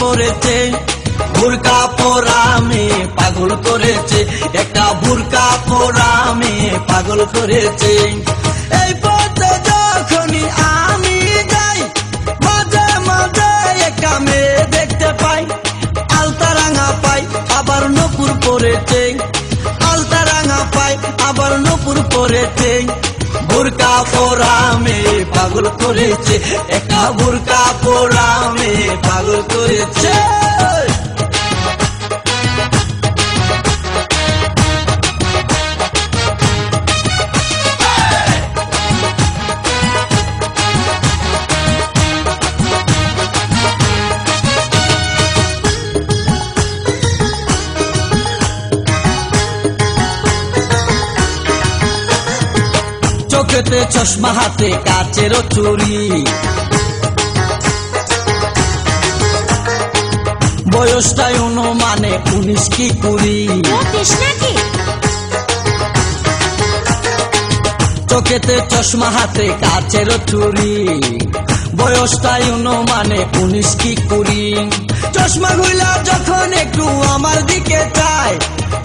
করেছে। বুরকা পরা পাগল করেছে। একটা বুরকা পরা পাগল করেছে। এই পথে যখনই আমি যাই, মাঝে মাঝে একটা মেয়ে দেখতে পাই। আলতা রাঙা পাই, আবার নপুর পরেছে। আলতা রাঙা পাই, আবার নপুর পরেছে। বুরকা পোরা মেয়ে পাগল করেছে একা বুরকা পোরা মেয়ে পাগল করেছে। চোখেতে চশমা হাতে কাচেরও চুরি। বয়সটাই অনুমানে উনিশ কি কুড়ি। চোখেতে চশমা হাতে কাচেরও চুরি। বয়সটাই অনুমানে উনিশ কি কুড়ি। চশমা গুলা যখন একটু আমার দিকে চায়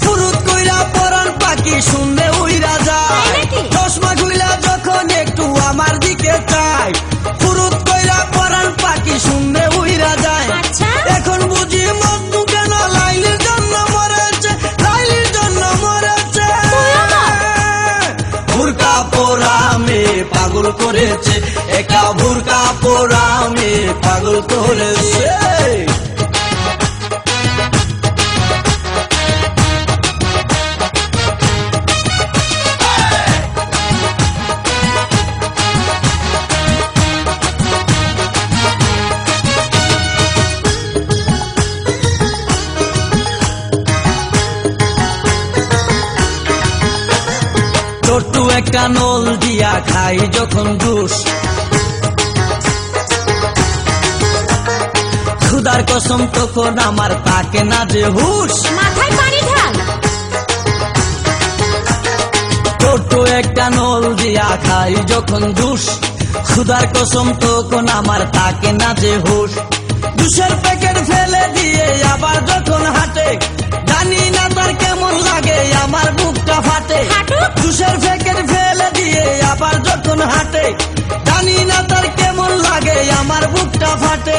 ফুরুত কইরা পরান পাখি শুনলে উইরা যায়? চশমা পাগল করেছে। একা ভুরকা পোড়া আমি পাগল করেছে। ছোট্ট একটা নল দিয়া খাই যখন দুষ। খুদার কসম তখন আমার তাকে না যে হুশ। মাথায় পানি ঢাল। ছোট্ট একটা নল দিয়া খাই যখন জুস খুদার কসম তখন আমার তাকে না যে হুশ। জুসের প্যাকেট ফেলে দিয়ে আবার যখন হাঁটে জানি না তার কেমন লাগে আমার বুকটা ফাটে। হাঁটুক? ফেকের ফেলে দিয়ে আবার যখন হাঁটে জানি না তার কেমন লাগে আমার বুকটা ফাটে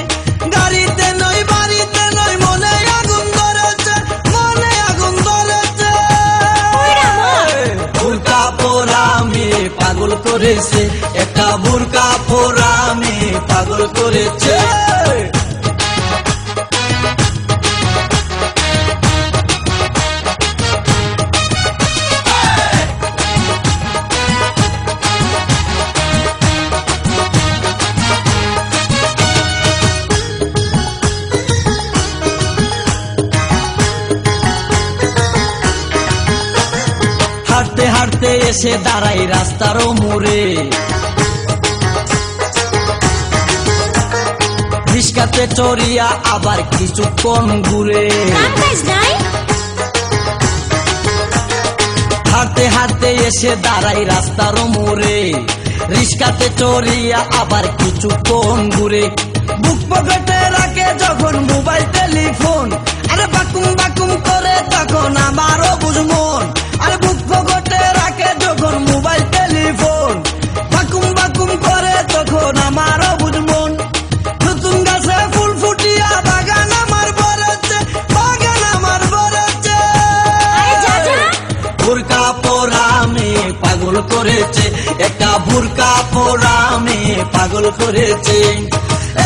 গাড়িতে নই বাড়িতে নই মনে আগুন ধরেছে মনে আগুন ধরেছে বুরকা পোড়া মেয়ে পাগল করেছে একটা বুরকা হাঁটতে হাঁটতে এসে দাঁড়াই রাস্তারও মোড়ে। রিস্কাতে চড়িয়া আবার কিছুক্ষণ ঘুরে। হাঁটতে হাঁটতে এসে দাঁড়াই রাস্তারও মোড়ে। রিস্কাতে চড়িয়া আবার কিছুক্ষণ ঘুরে। বুক পকেটে রাখে যখন মোবাইল টেলিফোন করেছে, একটা বুরকা পোড়া মেয়ে পাগল করেছে।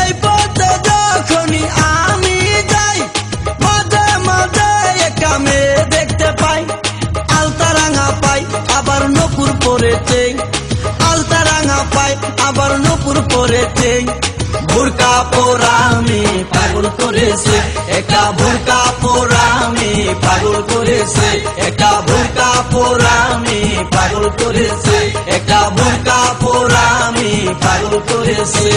এই পথে যখনই আমি যাই মাঝে মাঝে একটা মেয়ে দেখতে পাই। আলতা রাঙা পাই, আবার নপুর পরেছে। আলতা রাঙা পাই, আবার নপুর পরেছে। বুরকা পোড়া মেয়ে পাগল করেছে, একটা বুরকা পোড়া মেয়ে পাগল করেছে। একটা বুরকা পোড়া মেয়ে পাগল করেছে একটা বোকা পোড়া আমি পাগল করেছে।